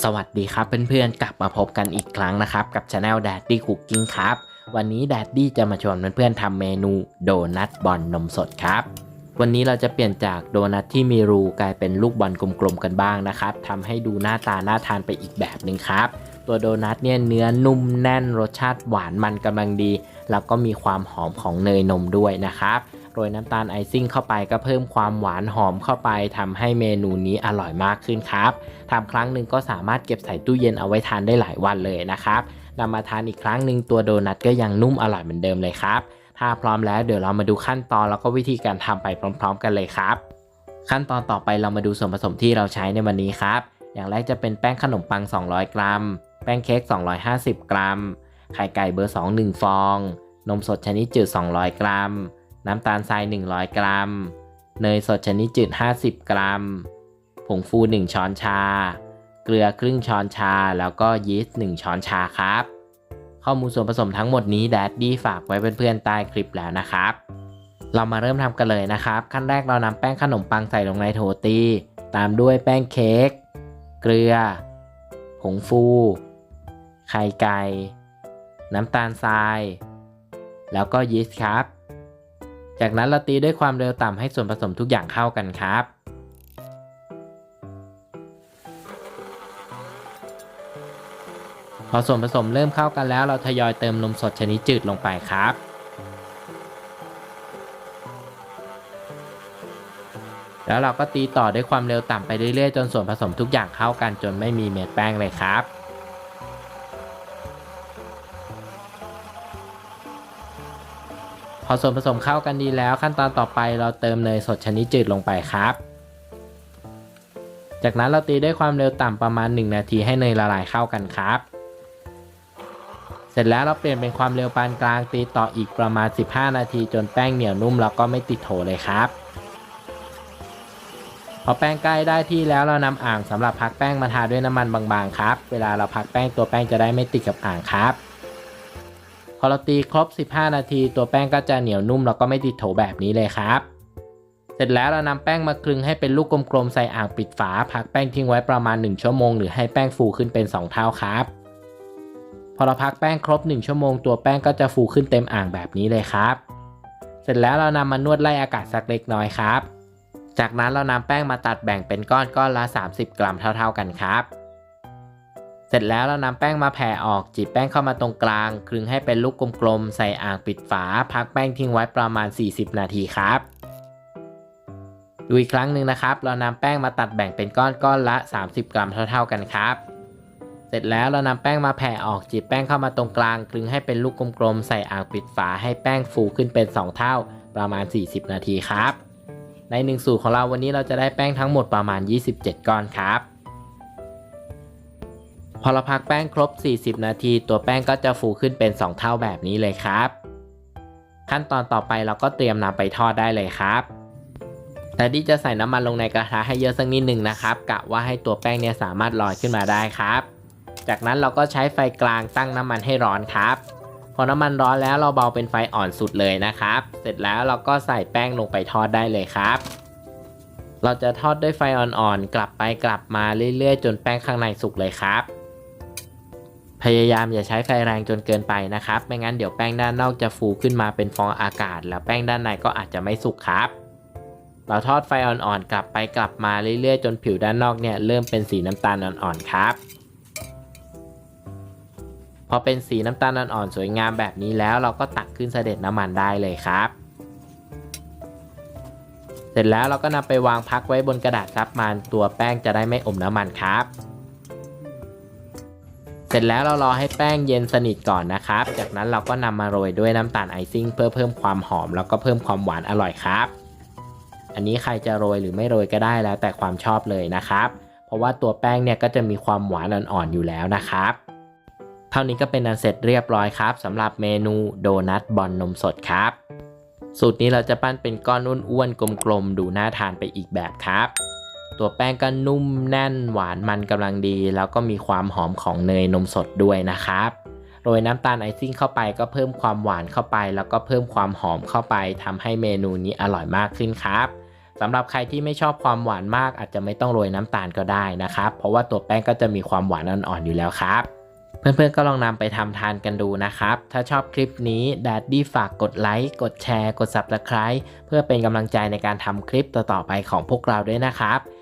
สวัสดีครับเพื่อนๆ กลับมาพบกันอีกครั้งนะครับ กับช anel Daddy Cooking ครับ วันนี้ Daddy จะมาชวนเพื่อนๆทำเมนูโดนัทบอลนมสดครับ วันนี้เราจะเปลี่ยนจากโดนัทที่มีรูกลายเป็นลูกบอลกลมๆกันบ้างนะครับทำให้ดูหน้าตาน่าทานไปอีกแบบหนึ่งครับ ตัวโดนัทเนี่ยเนื้อนุ่มแน่นรสชาติหวานมันกำลังดี แล้วก็มีความหอมของเนยนมด้วยนะครับ โรยน้ำตาลไอซิ่งเข้าไปก็เพิ่มความหวานหอมเข้าไปทำให้เมนูนี้อร่อยมากขึ้นครับทำครั้งหนึ่งก็สามารถเก็บใส่ตู้เย็นเอาไว้ทานได้หลายวันเลยนะครับนำมาทานอีกครั้งหนึ่งตัวโดนัทก็ยังนุ่มอร่อยเหมือนเดิมเลยครับ ถ้าพร้อมแล้วเดี๋ยวเรามาดูขั้นตอนแล้วก็วิธีการทำไปพร้อม ๆ กันเลยครับ ขั้นตอนต่อไปเรามาดูส่วนผสมที่เราใช้ในวันนี้ครับ อย่างแรกจะเป็นแป้งขนมปัง 200 กรัม แป้งเค้ก 250 กรัม ไข่ไก่เบอร์ 2 1 ฟอง นมสดชนิดจืด 200 กรัม น้ำตาลทราย 100 กรัม เนยสดชนิดจืด 50 กรัม ผงฟู 1 ช้อนชา เกลือครึ่งช้อนชา แล้วก็ยีสต์ 1 ช้อนชาครับ ข้อมูลส่วนผสมทั้งหมดนี้แดดดี้ฝากไว้เพื่อนๆใต้คลิปแล้วนะครับ เรามาเริ่มทำกันเลยนะครับ ขั้นแรกเรานำแป้งขนมปังใส่ลงในโถตี ตามด้วยแป้งเค้ก เกลือ ผงฟู ไข่ไก่ น้ำตาลทราย แล้วก็ยีสต์ครับ จากนั้นเราตีด้วยความเร็วต่ำให้ส่วนผสมทุกอย่างเข้ากันครับ พอส่วนผสมเริ่มเข้ากันแล้วเราทยอยเติมนมสดชนิดจืดลงไปครับแล้วเราก็ตีต่อด้วยความเร็วต่ำไปเรื่อยๆ จนส่วนผสมทุกอย่างเข้ากันจนไม่มีเม็ดแป้งเลยครับ อส่วนผสมเข้ากันดีแล้วขั้นตอนต่อไปเราเติมเนยสดชนิดจืดลงไปครับ จากนั้นเราตีด้วยความเร็วต่ำประมาณ 1 นาทีให้เนยละลายเข้ากันครับ เสร็จแล้วเราเปลี่ยนเป็นความเร็วปานกลางตีต่ออีกประมาณ 15 นาที จนแป้งเหนียวนุ่มแล้วก็ไม่ติดโถเลยครับ พอแป้งใกล้ได้ที่แล้วเรานำอ่างสำหรับพักแป้งมาทาด้วยน้ำมันบางๆครับ เวลาเราพักแป้งตัวแป้งจะได้ไม่ติดกับอ่างครับ อเราตีครบ 15 นาที ตัวแป้งก็จะเหนียวนุ่มแล้วก็ไม่ติดโถแบบนี้เลยครับ เสร็จแล้วเรานำแป้งมาคลึงให้เป็นลูกกลมๆใส่อ่างปิดฝา พักแป้งทิ้งไว้ประมาณ 1 ชั่วโมง หรือให้แป้งฟูขึ้นเป็น 2 เท่าครับ พอเราพักแป้งครบ 1 ชั่วโมง ตัวแป้งก็จะฟูขึ้นเต็มอ่างแบบนี้เลยครับ เสร็จแล้วเรานำมานวดไล่อากาศสักเล็กน้อยครับ จากนั้นเรานำแป้งมาตัดแบ่งเป็นก้อนก้อนละ 30 กรัมเท่า ๆกันครับ เสร็จแล้วเรานำแป้งมาแผ่ออกจีบแป้งเข้ามาตรงกลาง คลึงให้เป็นลูกกลมๆ ใส่อ่างปิดฝา พักแป้งทิ้งไว้ประมาณ 40 นาทีครับ ดูอีกครั้งหนึ่งนะครับ เรานำแป้งมาตัดแบ่งเป็นก้อนก้อนละ 30 กรัมเท่า ๆ กันครับ เสร็จแล้วเรานำแป้งมาแผ่ออกจีบแป้งเข้ามาตรงกลาง คลึงให้เป็นลูกกลมๆ ใส่อ่างปิดฝาให้แป้งฟูขึ้นเป็น 2 เท่า ประมาณ 40 นาทีครับ ในหนึ่งสูตรของเราวันนี้เราจะได้แป้งทั้งหมดประมาณ 27 ก้อนครับ พอเราพักแป้งครบ 40 นาที ตัวแป้งก็จะฟูขึ้นเป็น 2 เท่าแบบนี้เลยครับ ขั้นตอนต่อไปเราก็เตรียมนำไปทอดได้เลยครับแต่ที่จะใส่น้ำมันลงในกระทะให้เยอะสักนิดหนึ่งนะครับกะว่าให้ตัวแป้งเนี่ยสามารถลอยขึ้นมาได้ครับ จากนั้นเราก็ใช้ไฟกลางตั้งน้ำมันให้ร้อนครับพอน้ำมันร้อนแล้วเราเบาเป็นไฟอ่อนสุดเลยนะครับ เสร็จแล้วเราก็ใส่แป้งลงไปทอดได้เลยครับ เราจะทอดด้วยไฟอ่อนๆกลับไปกลับมาเรื่อยๆ จนแป้งข้างในสุกเลยครับ พยายามอย่าใช้ไฟแรงจนเกินไปนะครับ ไม่งั้นเดี๋ยวแป้งด้านนอกจะฟูขึ้นมาเป็นฟองอากาศ แล้วแป้งด้านในก็อาจจะไม่สุกครับ เราทอดไฟอ่อนๆกลับไปกลับมาเรื่อยๆ จนผิวด้านนอกเนี่ยเริ่มเป็นสีน้ำตาลอ่อนๆครับพอเป็นสีน้ำตาลอ่อนๆสวยงามแบบนี้แล้วเราก็ตักขึ้นเสด็จน้ำมันได้เลยครับ เสร็จแล้วเราก็นำไปวางพักไว้บนกระดาษซับมันตัวแป้งจะได้ไม่อมน้ำมันครับ เสร็จแล้วเรารอให้แป้งเย็นสนิทก่อนนะครับ จากนั้นเราก็นำมาโรยด้วยน้ำตาลไอซิ่งเพื่อเพิ่มความหอมแล้วก็เพิ่มความหวานอร่อยครับ อันนี้ใครจะโรยหรือไม่โรยก็ได้แล้วแต่ความชอบเลยนะครับ เพราะว่าตัวแป้งเนี่ยก็จะมีความหวานอ่อนๆอยู่แล้วนะครับ เท่านี้ก็เป็นอันเสร็จเรียบร้อยครับสำหรับเมนูโดนัทบอลนมสดครับ สูตรนี้เราจะปั้นเป็นก้อนอ้วนๆกลมๆดูน่าทานไปอีกแบบครับ ตัวแป้งก็นุ่มแน่นหวานมันกำลังดี แล้วก็มีความหอมของเนยนมสดด้วยนะครับโรยน้ำตาลไอซิ่งเข้าไปก็เพิ่มความหวานเข้าไป แล้วก็เพิ่มความหอมเข้าไปทำให้เมนูนี้อร่อยมากขึ้นครับสำหรับใครที่ไม่ชอบความหวานมาก อาจจะไม่ต้องโรยน้ำตาลก็ได้นะครับ เพราะว่าตัวแป้งก็จะมีความหวานอ่อนๆอยู่แล้วครับเพื่อนๆก็ลองนำไปทำทานกันดูนะครับ ถ้าชอบคลิปนี้แดดดี้ฝากกดไลค์ กดแชร์ กด Subscribe เพื่อเป็นกำลังใจในการทำคลิปต่อๆไปของพวกเราด้วยนะครับ